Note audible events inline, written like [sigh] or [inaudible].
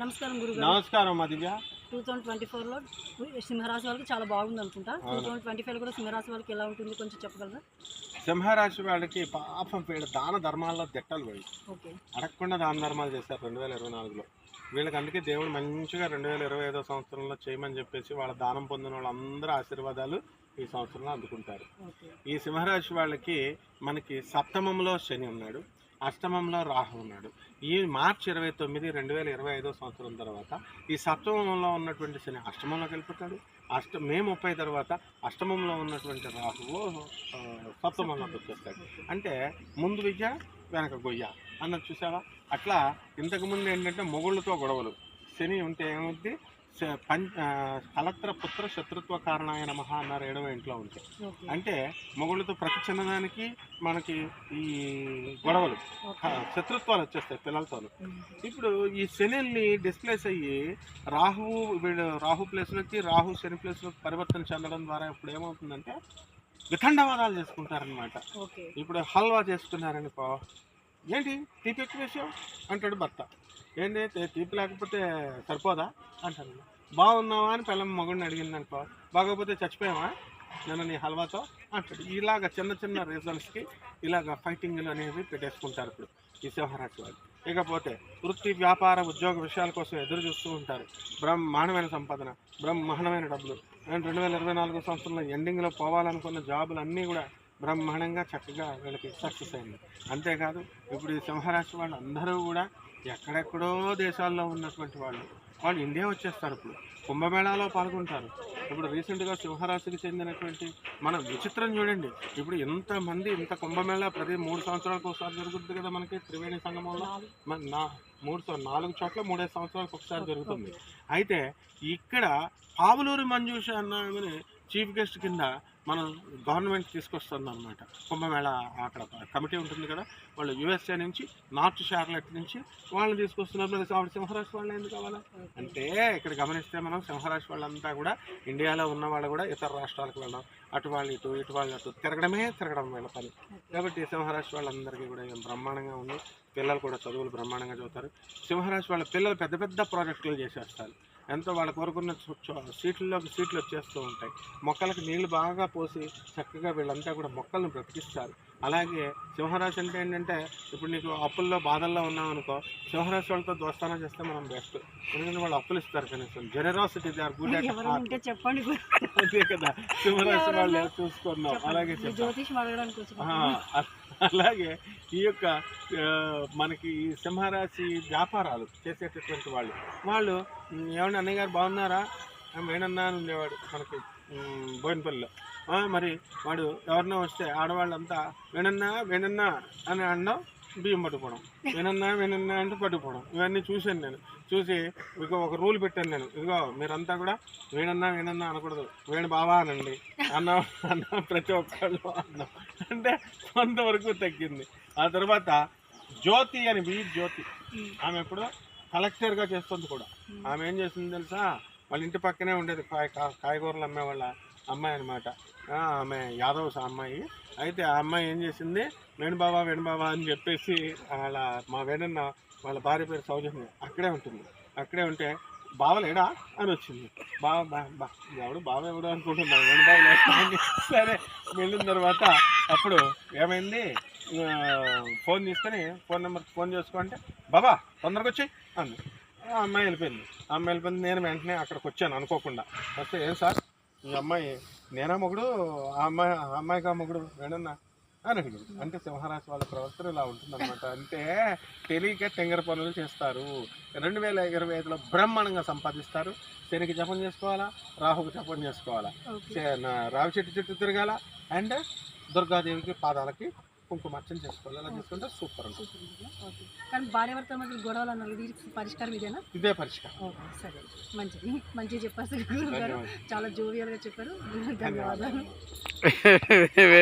నమస్కారం గురుగారు. నమస్కారం మా దివ్య టూ థౌసండ్ ట్వంటీ ఫోర్లో సింహరాశి వాళ్ళకి చాలా బాగుంది అనుకుంటా. టూ థౌసండ్ ట్వంటీ ఫైవ్ కూడా సింహరాశి వాళ్ళకి ఎలా ఉంటుంది కొంచెం చెప్పగలరా? సింహరాశి వాళ్ళకి పాపం వీళ్ళ దాన ధర్మాల్లో దిట్టలు పోయి. ఓకే. అడగకుండా దాన ధర్మాలు చేశారు రెండు వేల ఇరవై నాలుగులో. వీళ్ళకి అందుకే దేవుడు మంచిగా రెండు వేల ఇరవై ఐదో సంవత్సరంలో చేయమని చెప్పేసి వాళ్ళ దానం పొందిన వాళ్ళందరూ ఆశీర్వాదాలు ఈ సంవత్సరంలో అందుకుంటారు. ఈ సింహరాశి వాళ్ళకి మనకి సప్తమంలో శని ఉన్నాడు. అష్టమంలో రాహు ఉన్నాడు. ఈ మార్చ్ ఇరవై తొమ్మిది రెండు వేల ఇరవై ఐదో సంవత్సరం తర్వాత ఈ సప్తమంలో ఉన్నటువంటి శని అష్టమంలోకి వెళ్ళిపోతాడు అష్ట మే ముప్పై తర్వాత అష్టమంలో ఉన్నటువంటి రాహువు సప్తమంలోకి వచ్చేస్తాడు. అంటే ముందు విద్య వెనక గొయ్య అన్నది చూసావా? అట్లా ఇంతకుముందు ఏంటంటే మొగుళ్ళతో గొడవలు. శని ఉంటే ఏమవుద్ది? కలత్ర పుత్ర శత్రుత్వ కారణాయ నమః అన్నారు ఏడవ ఇంట్లో ఉంటే. అంటే మొగుళ్ళతో ప్రతి చిన్నదానికి మనకి ఈ గొడవలు శత్రుత్వాలు వచ్చేస్తాయి పిల్లలతో. ఇప్పుడు ఈ శనిల్ని డిస్ప్లేస్ అయ్యి రాహువు వీడు రాహు ప్లేస్లోకి రాహు శని ప్లేస్లోకి పరివర్తన చెందడం ద్వారా ఇప్పుడు ఏమవుతుందంటే విఖండవాదాలు చేసుకుంటారనమాట ఇప్పుడు హల్వా చేసుకున్నారనుకో ఏంటి? తీపి ఎక్కువ వేసావు? అంటాడు భర్త. ఏంటి తీపి లేకపోతే సరిపోదా? అంటాను బాగున్నావా అని పిల్లమ్మ మగుడిని అడిగింది అనుకో. బాగోకపోతే చచ్చిపోయావా? నన్ను నీ హల్వాతో? అంటాడు. ఇలాగ చిన్న చిన్న రీజన్స్కి ఇలాగ ఫైటింగ్లు అనేవి పెట్టేసుకుంటారు ఇప్పుడు ఈ సింహరాశి వాళ్ళు ఇకపోతే వృత్తి వ్యాపార ఉద్యోగ విషయాల కోసం ఎదురు చూస్తూ ఉంటారు. బ్రహ్మాండమైన సంపాదన బ్రహ్మాండమైన డబ్బులు. అండ్ రెండు వేల ఇరవై నాలుగు సంవత్సరంలో ఎండింగ్లో పోవాలనుకున్న జాబులు అన్నీ కూడా బ్రహ్మాండంగా చక్కగా వీళ్ళకి సక్సెస్ అయింది. అంతేకాదు ఇప్పుడు ఈ సింహరాశి వాళ్ళు అందరూ కూడా ఎక్కడెక్కడో దేశాల్లో ఉన్నటువంటి వాళ్ళు వాళ్ళు ఇండియా వచ్చేస్తారు ఇప్పుడు. కుంభమేళాలో పాల్గొంటారు. ఇప్పుడు రీసెంట్గా సింహరాశికి చెందినటువంటి మన విచిత్రం చూడండి. ఇప్పుడు ఇంతమంది ఇంత కుంభమేళా ప్రతి మూడు సంవత్సరాలకు ఒకసారి జరుగుతుంది కదా మనకి త్రివేణి సంగమంలో? మన నా మూడు నాలుగు చోట్ల మూడేసి సంవత్సరాలకు ఒకసారి జరుగుతుంది. అయితే ఇక్కడ పావులూరి మంజూష అన్న చీఫ్ గెస్ట్ కింద మనం గవర్నమెంట్ తీసుకొస్తుంది అనమాట కుంభమేళ అక్కడ కమిటీ ఉంటుంది కదా వాళ్ళు యుఎస్ఏ నుంచి నార్త్ షార్లెట్ నుంచి వాళ్ళని తీసుకొస్తున్నారు ఆవిడ సింహరాశి వాళ్ళు ఎందుకు కావాలా. అంటే ఇక్కడ గమనిస్తే మనం సింహరాశి వాళ్ళంతా కూడా ఇండియాలో ఉన్న వాళ్ళు కూడా ఇతర రాష్ట్రాలకు వెళ్ళడం అటు వాళ్ళు ఇటు ఇటు వాళ్ళు అటు తిరగడమే తిరగడం వీళ్ళ పని. కాబట్టి సింహరాశి వాళ్ళందరికీ కూడా ఏం బ్రహ్మాండంగా ఉంది. పిల్లలు కూడా చదువులు బ్రహ్మాండంగా చదువుతారు. సింహరాశి వాళ్ళ పిల్లలు పెద్ద పెద్ద ప్రాజెక్టులు చేసేస్తారు. ఎంతో వాళ్ళ కోరుకున్న సీట్లలోకి సీట్లు వచ్చేస్తూ ఉంటాయి. మొక్కలకు నీళ్ళు బాగా పోసి చక్కగా వీళ్ళంతా కూడా మొక్కలను బ్రతికిస్తారు. అలాగే సింహరాశి అంటే ఏంటంటే ఇప్పుడు నీకు అప్పుల్లో బాధల్లో ఉన్నాం అనుకో సింహరాశి వాళ్ళతో దోస్తానా చేస్తే మనం బెస్ట్ ఎందుకంటే వాళ్ళు అప్పులు ఇస్తారు కనీసం. జెనరాసిటీ దే ఆర్ గుడ్ చెప్పండి. అదే కదా. సింహరాశి వాళ్ళు? చూసుకున్నాం. అలాగే అలాగే ఈ యొక్క మనకి ఈ సింహరాశి వ్యాపారాలు చేసేటటువంటి వాళ్ళు వాళ్ళు ఏమన్నా అన్నయ్య గారు బాగున్నారా? "ఆ, అని ఉండేవాడు మనకి బోయినపల్లిలో. మరి వాడు ఎవరినో వస్తే ఆడవాళ్ళంతా వేణన్నా వేణన్నా అని అనడం బియ్యం పట్టుకోవడం వినన్నా వినన్నా అంటే పట్టుకోవడం ఇవన్నీ చూశాను నేను. చూసి ఇక ఒక రూల్ పెట్టాను నేను. ఇదిగో మీరంతా కూడా వేణన్నా వేణన్నా అనకూడదు. వేణు బావా అనండి. అన్న అన్న ప్రతి ఒక్కళ్ళు అన్నాం. అంటే కొంతవరకు తగ్గింది. ఆ తర్వాత జ్యోతి అని బి జ్యోతి. ఆమె ఇప్పుడు కలెక్టర్గా చేస్తుంది కూడా. ఆమె ఏం చేస్తుంది తెలుసా? వాళ్ళ ఇంటి పక్కనే ఉండేది కాయ కా- కాయగూరలు అమ్మే వాళ్ళ అమ్మాయి అనమాట ఆమె యాదవ్స్ అమ్మాయి. అయితే ఆ అమ్మాయి ఏం చేసింది? వేణుబాబా వేణుబాబా అని చెప్పేసి వాళ్ళ మా వేణన్న వాళ్ళ భార్య పేరు సౌజన్య అక్కడే ఉంటుంది. అక్కడే ఉంటే బావలేడా అని వచ్చింది. బావ బా ఎవడు బావ ఎవడు అనుకుంటున్నాను వేణుబాబు లేడా? సరే వెళ్ళిన తర్వాత అప్పుడు ఏమైంది? ఫోన్ తీసుకొని ఫోన్ నెంబర్ ఫోన్ చేసుకుంటే బాబా తొందరగా వచ్చి అంది. ఆ అమ్మాయి వెళ్ళిపోయింది. ఆ అమ్మాయి వెళ్ళిపోయింది. నేను వెంటనే అక్కడికి వచ్చాను అనుకోకుండా. వస్తే ఏం సార్? ఈ అమ్మాయి నేనా మొగుడు? ఆ అమ్మాయి ఆ అమ్మాయికి ఆ మొగుడు? వేణన్నా అని అడిగింది అంటే సింహరాశి వాళ్ళ ప్రవర్తన ఇలా ఉంటుందన్నమాట. అంటే తెలియక తెంగర పనులు చేస్తారు. రెండు వేల ఇరవై ఐదులో బ్రహ్మాండంగా సంపాదిస్తారు. శనికి జపం చేసుకోవాలా? రాహుకు జపం చేసుకోవాలా? రావి చెట్టు చుట్టూ తిరగాల? అండ్ దుర్గాదేవికి పాదాలకి కుంకుమార్చన చేసుకోవాలి. అలా చేసుకుంటే సూపర్ ఉంటుంది. కానీ భార్య భర్తల మధ్య గొడవలు అన్నారు ఇది పరిష్కారం ఇదేనా? ఇదే పరిష్కారం. ఓకే సరే. మంచిది. మంచిగా చెప్పారు. చాలా జోవియల్గా చెప్పారు. ధన్యవాదాలు. [laughs]